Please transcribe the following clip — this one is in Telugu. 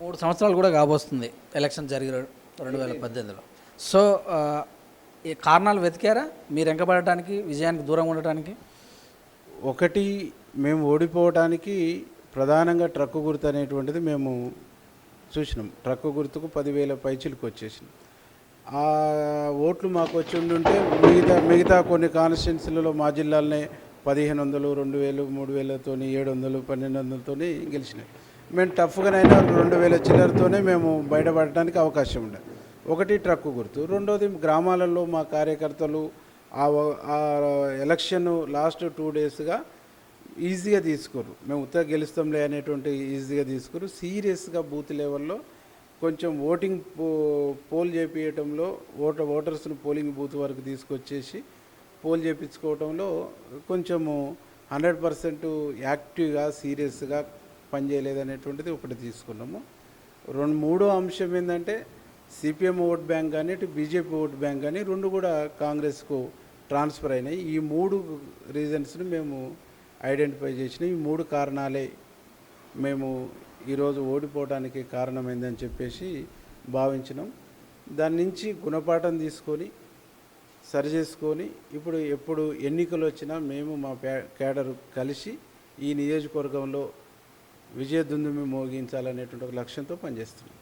మూడు సంవత్సరాలు కూడా కాబోస్తుంది ఎలక్షన్ జరిగిన రెండు వేల పద్దెనిమిదిలో. సో ఈ కారణాలు వెతికారా? మీరు వెంకబడటానికి విజయానికి దూరంగా ఉండటానికి? ఒకటి మేము ఓడిపోవడానికి ప్రధానంగా ట్రక్కు గుర్తు అనేటువంటిది మేము చూసినాం. ట్రక్కు గుర్తుకు పదివేల పైచిలకు వచ్చేసింది. ఆ ఓట్లు మాకు వచ్చి ఉండుంటే మిగతా మిగతా కొన్ని కాన్స్టిట్యున్సీలలో మా జిల్లాలనే పదిహేను వందలు రెండు వేలు మూడు వేలతోని ఏడు వందలు పన్నెండు వందలతోని గెలిచినాయి. మేము టఫ్గానైనా రెండు వేల చిల్లరతోనే మేము బయటపడడానికి అవకాశం ఉండదు ఒకటి ట్రక్కు గుర్తు. రెండోది గ్రామాలలో మా కార్యకర్తలు ఆ ఎలక్షన్ లాస్ట్ టూ డేస్గా ఈజీగా తీసుకోరు. మేము ఉత్తగా గెలుస్తాంలే అనేటువంటి ఈజీగా తీసుకోరు. సీరియస్గా బూత్ లెవెల్లో కొంచెం ఓటింగ్ పో పోల్ చేపించడంలో ఓటర్ ఓటర్స్ను పోలింగ్ బూత్ వరకు తీసుకొచ్చేసి పోల్ చేయించుకోవడంలో కొంచెము హండ్రెడ్ పర్సెంట్ యాక్టివ్గా సీరియస్గా పనిచేయలేదనేటువంటిది ఒకటి తీసుకున్నాము. రెండు మూడో అంశం ఏంటంటే సిపిఎం ఓట్ బ్యాంక్ కానీ ఇటు బీజేపీ ఓట్ బ్యాంక్ కానీ రెండు కూడా కాంగ్రెస్కు ట్రాన్స్ఫర్ అయినాయి. ఈ మూడు రీజన్స్ని మేము ఐడెంటిఫై చేసినాం. ఈ మూడు కారణాలే మేము ఈరోజు ఓడిపోవడానికి కారణమైందని చెప్పేసి భావించినాం. దాని నుంచి గుణపాఠం తీసుకొని సరిచేసుకొని ఇప్పుడు ఎప్పుడు ఎన్నికలు వచ్చినా మేము మా క్యాడర్ కలిసి ఈ నియోజకవర్గంలో విజయదుందుమి మోగించాలనేటువంటి ఒక లక్ష్యంతో పనిచేస్తున్నాం